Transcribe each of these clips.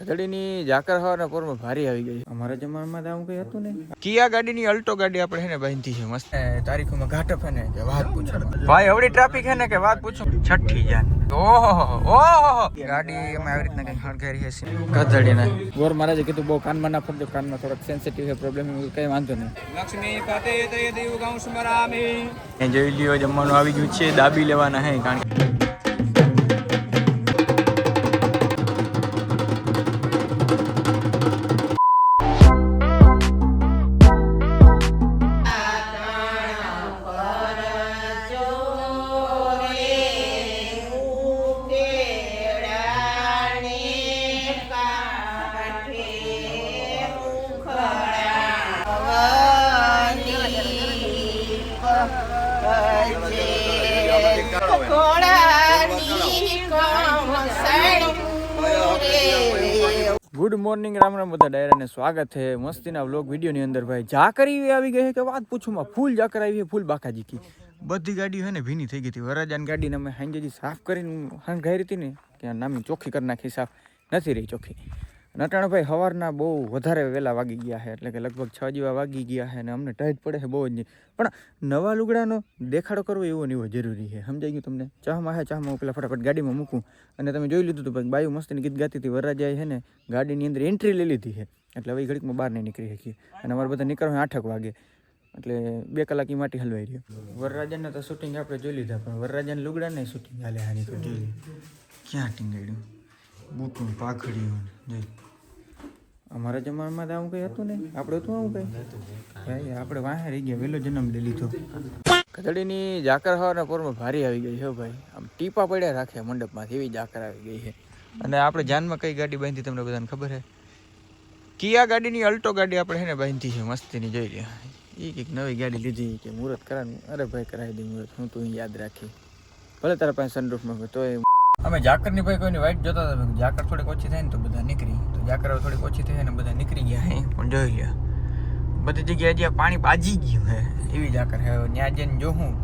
ખતડીની જાકર હવાના પોરમાં ભારી આવી ગઈ અમારા જમાનામાં આવું કઈ હતું ને કિયા ગાડીની અલ્ટો ગાડી આપણે હેને બાંધી છે મસ્ત. તારીખોમાં ઘાટપ હે ને કે વાત પૂછો ભાઈ એવડી ટ્રાફિક હે ને કે વાત પૂછો? છઠ્ઠી જાન. ઓહો ઓહો ગાડી અમે આવી રીતના કઈ હણગારી છે ખતડીને ગોર મહારાજે કીધું બહુ કાનમાં ના ફરજો કાનમાં થોડોક સેન્સિટિવ છે પ્રોબ્લેમ કઈ વાંધો નહીં. લક્ષ્મી પતે તે દેવ ગાઉં સ્મરામી. જોઈ લ્યો જમવાનું આવી ગયું છે દાબી લેવાના હે કારણ કે ગુડ મોર્નિંગ, રામ રામ બધા ડાયરાને સ્વાગત છે. મસ્તીના વ્લોગ વિડીયોની અંદર ભાઈ એવી આવી ગઈ કે વાત પૂછું, માં ફૂલ ઝાકર આવી ફૂલ બાકાજી કી. બધી ગાડીઓ છે ને ભીની થઈ ગઈ હતી. વરરાજાની ગાડીને અમે હાંજેજી સાફ કરીને હંગાઈ હતી ને, કે નામી ચોખ્ખી કરી નાખી, સાફ નથી રહી ચોખ્ખી. નટાણભાઈ સવારના બહુ વધારે વહેલા વાગી ગયા છે, એટલે કે લગભગ છ જેવા વાગી ગયા છે અને અમને ટાઈટ પડે છે બહુ જ. નહીં પણ નવા લુગડાનો દેખાડો કરવો એવો ને એવો જરૂરી છે. સમજાઈ ગયું તમને? ચાહમાં હે, ચાહમાં હું પેલા ફટાફટ ગાડીમાં મૂકું અને તમે જોઈ લીધું હતું ભાઈ બાયું મસ્તીની ગીત ગાતી હતી, વરરાજાએ છે ને ગાડીની અંદર એન્ટ્રી લઈ લીધી છે. એટલે હવે ઘડીકમાં બહાર નહીં નીકળી શકીએ. અને અમારે બધા નીકળવા આઠક વાગે. એટલે બે કલાક એ માટી હલવાઈ રહ્યો. વરરાજાને તો શૂટિંગ આપણે જોઈ લીધા, પણ વરરાજાને લુગડાને શૂટિંગ હાલે હાની તો જોઈ ક્યાં ટીંગાડ્યું બૂટું પાખડીયું જોઈ અમારા જમાનામાં તો આવું કઈ હતું ને આપણે હતું આવું કઈ? ભાઈ આપણે વાહે રહી ગયા વહેલો જન્મ લઈ લીધો. ખતડીની ઝાકર હવાના પોરમાં ભારી આવી ગઈ છે ભાઈ. આમ ટીપા પડ્યા રાખે મંડપમાંથી એવી ઝાકર આવી ગઈ છે. અને આપણે જાનમાં કઈ ગાડી બાંધી તમને બધાને ખબર છે? કિયા ગાડીની અલ્ટો ગાડી આપણે છે ને બાંધી છે મસ્તીની જોઈ લે એ કંઈક નવી ગાડી લીધી કે મુહૂર્ત કરાવી. અરે ભાઈ કરાવી દે મુહૂર્ત હું તું યાદ રાખી. ભલે તારા પાસે સનરૂફમાં તો એ અમે ઝાકરની ભાઈ કોઈની વાઈટ જોતા હતા જાકર થોડીક ઓછી થાય ને તો બધા નીકળી. તો હવે થોડીક ઓછી થઈ ને બધા નીકળી ગયા હે. પણ જોઈ ગયા બધી જગ્યાએ જ્યાં પાણી બાજી ગયું હે. એવી ઝાકર હે. ત્યાં જઈને જોઉં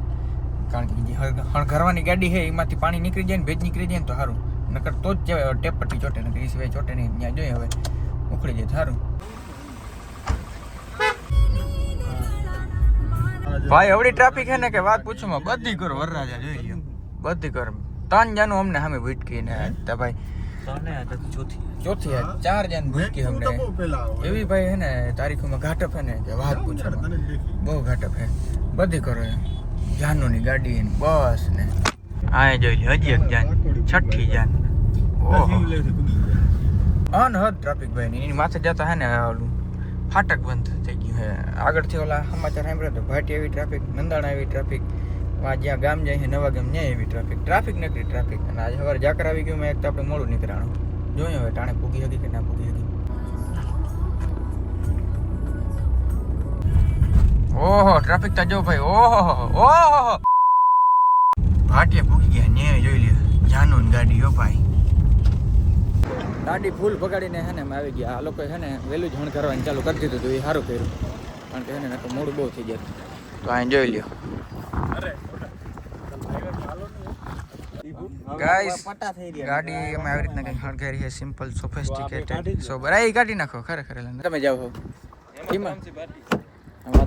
કારણ કે હળઘરવાની ગાડી છે એમાંથી પાણી નીકળી જાય ને, ભેજ નીકળી જાય ને તો સારું નકર તો જ ટેપ પટ્ટી ચોટે, નકર એ સિવાય ચોટે નહીં. ત્યાં જોઈએ હવે. ઉખડી જાય સારું ભાઈ અવડી ટ્રાફિક છે ને કે વાત પૂછું, બધી કરો વરરાજા જોઈ ગયો બધી કરો ત્રણ જાનું અમને સામે ભૂટકી ને તો ભાઈ ચોથી. ચાર જાન ભૂટકી અમને. એવી ભાઈ હે ને તારીખોમાં ઘાટપ હે ને કે વાત પૂછો. બહુ ઘાટપ હે. બધી કરો એમ. જાનોની ગાડી ને બસ ને. આ જોઈ હજી એક જાન. છઠ્ઠી જાન. ઓહો. અનહદ ટ્રાફિક ભાઈ એની માથે જતા હે ને ઓલું ફાટક બંધ થઈ ગયું હે. આગળથી ઓલા સમાચાર સાંભળ્યો તો ભાટી એવી ટ્રાફિક નંદાણા એવી ટ્રાફિક જ્યાં ગામ જાય છે, નવા ગામ ત્યાં એવી ટ્રાફિક ટ્રાફિક નકરી ટ્રાફિક અને આજે સવારે જાકર આવી ગયું, મેં એક તો આપણે મોડું નીકળાણું. જોઈએ હવે ટાણે પૂગી હતી કે ના પૂગી હતી ઓહો ટ્રાફિક તો જો ભાઈ, ઓહો ઓહો ભાટિયા પૂગી ગયા, ન્યાય જોઈ લ્યો. જાનું ગાડી, હો ભાઈ. ગાડી ફૂલ ભગાડીને હે ને આવી ગયા. આ લોકો હે ને વહેલું જણ કરવાનું ચાલુ કરી દીધું હતું, એ સારું કર્યું. કારણ કે હે ને મોડું બહુ થઈ જાય તો અહીં જોઈ લ્યો. ગાઈસ ગાડી અમે આવી રીતના કંઈક હણગારી છે સિમ્પલ સોફિસ્ટિકેટેડ સો બરાઈ કાઢી નાખો. ખરેખર તમે જાઓ હો. એમાં હા.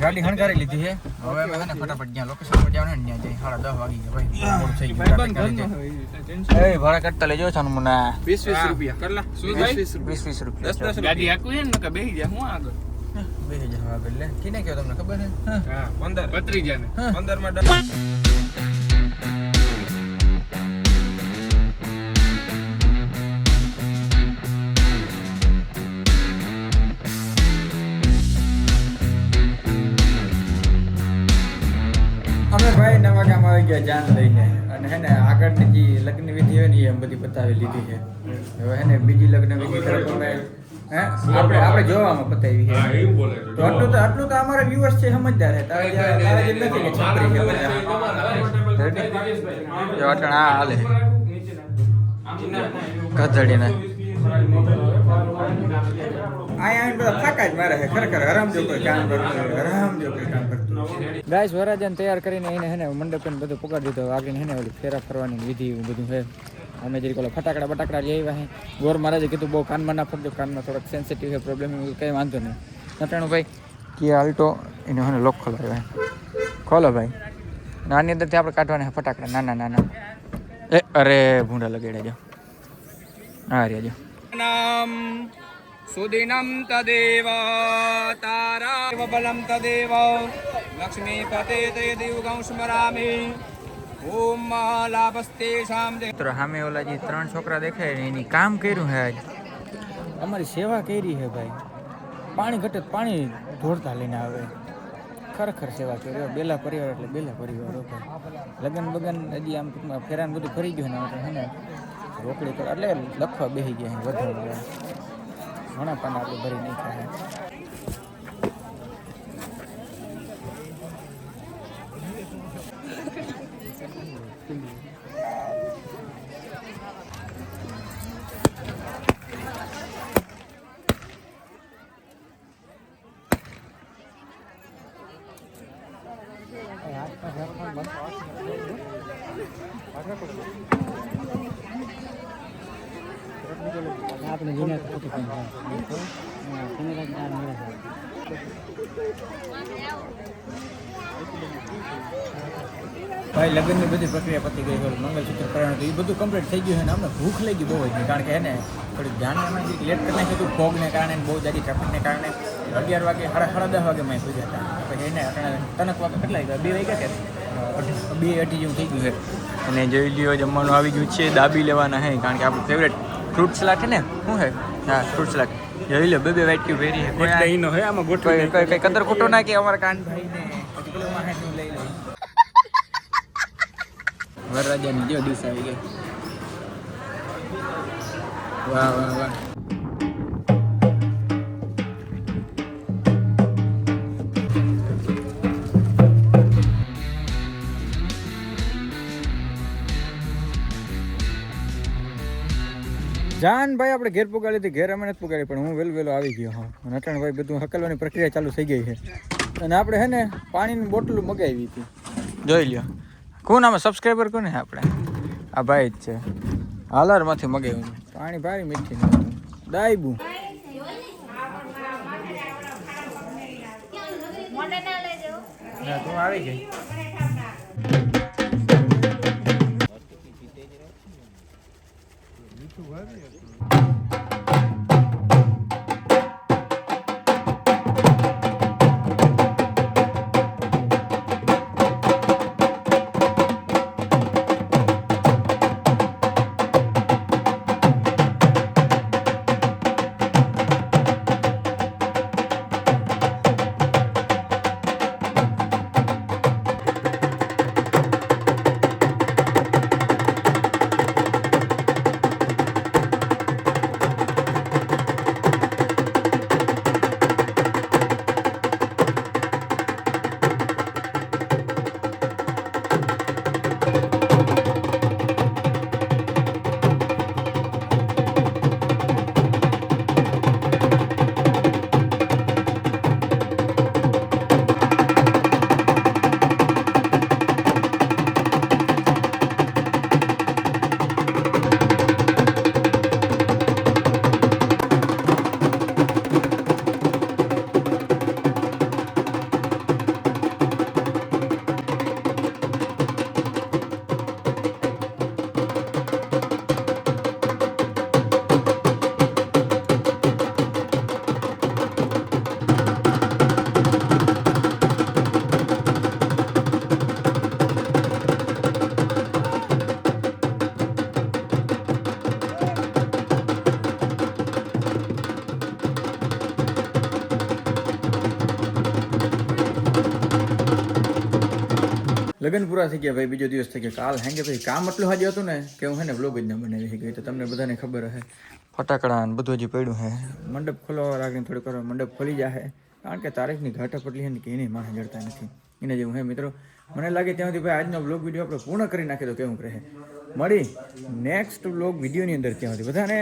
ગાડી હણગારી લીધી છે હવે અમે ને ફટાફટ જ્યાં લોકેશન પર જવાનું ને ત્યાં જઈ સાડા દસ વાગી ગયા ભાઈ. મોડ થઈ ગયું એ ભાડા કાઢતા લેજો છાનું મને વીસ વીસ રૂપિયા. કરલા વીસ વીસ રૂપિયા. દસ દસ ગાડી આખું છે ને કે બેહી જા હું આગળ? બે હજાર આગળ લે. કિને કયો તમને ખબર છે હા. હા પંદર. પત્રી જાય ને પંદરમાં અમે ભાઈ નવા ગામ આવી ગયા જાન લઈને. અને હે ને આગળની જે લગ્ન વિધિ હોય ને એ બધી બતાવી લીધી છે. હવે હે ને બીજી લગ્ન વિધિ તરફ અમે હે આપણે આપણે જોવામાં બતાવી છે. તો આટલું તો આટલું તો અમારા વ્યુઅર્સ છે સમજદાર છે. તારે તારે જેમ નથી કે છોકરી છે બધા. જો અટણ આ હાલે. ગધડીને ગાઈસ વરાજાને તૈયાર કરીને એને હેને મંડપ બધું પકડી દીધો. આગળ હેને ઓલી ફેરા ફરવાની વિધિ બધું છે. અમે જરી ઓલા ફટાકડા બટાકડા લઈ આવ્યા હે ગોર મહારાજે કીધું બહુ કાનમાં ના ફરજો, કાનમાં થોડોક સેન્સિટિવ છે પ્રોબ્લેમ કંઈ વાંધો નહીં. નટાણું ભાઈ કે આલ્ટો એને મને લોક ખોલાવ્યા ખોલો ભાઈ. નાની અંદરથી આપણે કાઢવાના ફટાકડા. નાના નાના એ, અરે, ભૂંડા લગાડ્યા જો. હા રહ્યા જો. નામ સુદિનમ તદેવ તારા બલમ તદેવ લક્ષ્મી પતે તે દેવગં સ્મરામિ ઓમ મહાલાભસ્તે શામ મિત્રો સામે ઓલા જે ત્રણ છોકરા દેખાય ને એની કામ કર્યું હે આજ અમારી સેવા કરી હે ભાઈ. પાણી ઘટે પાણી ઢોળતા લઈને આવે. ખરેખર સેવા કરી બેલા પરિવાર એટલે બેલા પરિવાર હો લગ્ન બગન હજી આમ ટૂંકમાં ફેરાન બધું ફરી ગયું ને એટલે ને? રોકડી એટલે લખવા બેસી ગયા વધારે. ઘણા પાના આપણે ભરી નહીં છે. ભાઈ, લગ્નની બધી પ્રક્રિયા પતી ગઈ હોય મંગલસૂત્ર કરાયું તો એ બધું કમ્પ્લીટ થઈ ગયું છે ને અમને ભૂખ લાગી બહુ જ કારણ કે એને થોડીક ધ્યાન એમાં લેટ કરી નાખ્યું હતું ફોગને કારણે બહુ જાજી ટ્રાફિકને કારણે. અગિયાર વાગે સાડા સાડા દસ વાગે મેં પૂજા હતા. પછી એને તનક વાગે કેટલા ગયા બે વાગ્યા કે? બે અઢી જેવું થઈ ગયું છે. અને જોઈ લ્યો, જમવાનું આવી ગયું છે. દાબી લેવાના હે કારણ કે આપણું ફેવરેટ ફ્રૂટ સલાડ છે ને? શું છે? હા ફ્રૂટ સલાડ જોઈ લો બે બે વાટકી વેરી છે. કોઈ નો હે આમાં કોઈ કોઈ કઈ કદર ખોટો ના કે અમારા કાન ભાઈ ને પછી પેલું વાહેઠું લઈ લઈ વરરાજાની જો ડીશ આવી ગઈ વાહ વાહ વાહ. જાન ભાઈ આપણે ઘેર પુગાડી હતી ઘેર અમે નથી પુગાડી પણ હું વહેલું વહેલો આવી ગયો હા નટણ ભાઈ બધું હકલવાની પ્રક્રિયા ચાલુ થઈ ગઈ છે. અને આપણે હે ને પાણીની બોટલ મગાવી હતી. જોઈ લ્યો. કોણ આમાં સબસ્ક્રાઈબર કોને આપણે? આ ભાઈ જ છે. હાલરમાંથી મગાવ્યું પાણી ભારી મીઠી ડાયબું તું આવી ગઈ. to wear. લગ્ન પૂરા થઈ ગયા ભાઈ, બીજો દિવસ થઈ ગયો. કાલ હેંગે ભાઈ કામ એટલું હાજર હતું ને, કે હું હે ને વ્લોગ જ ના બનાવી શકી તો તમને બધાને ખબર હે. ફટાકડા ને બધું હજી પડ્યું હે. મંડપ ખોલવા રાખીને થોડીક વાર મંડપ ખોલી જાય કારણ કે તારીખની ઘાટા પટલી હે ને કે એની માણસ જડતા નથી. એને જેવું હે મિત્રો. મને લાગે ત્યાં સુધી ભાઈ આજનો વ્લોગ વીડિયો આપણે પૂર્ણ કરી નાખી તો કેવું રહે. મળી નેક્સ્ટ વ્લોગ વિડીયોની અંદર ત્યાં સુધી. બધાને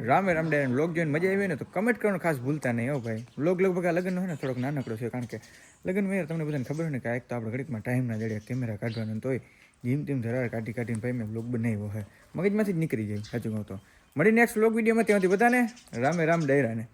રામે રામડે બ્લોગ જોઈને મજા આવી ને તો કમેન્ટ કરવાનું ખાસ ભૂલતા નહીં હો ભાઈ. બ્લોગ લગભગ આ લગ્ન હોય ને થોડોક નાનકડો છે કારણ કે લગ્ન મેં તમને બધાને ખબર હોય ને કે એક તો આપણે ઘડીકમાં ટાઈમ ના જડ્યા કેમેરા કાઢવાનો તોય જીમ તેમ ધરાર કાઢી કાઢીને ભાઈ મેં બ્લોગ બનાવ્યો હોય મગજમાંથી જ નીકળી જાય, સાચું કહું તો. મળી નેક્સ્ટ બ્લોગ વિડીયોમાં ત્યાંથી બધાને રામે રામ ડાયરાને.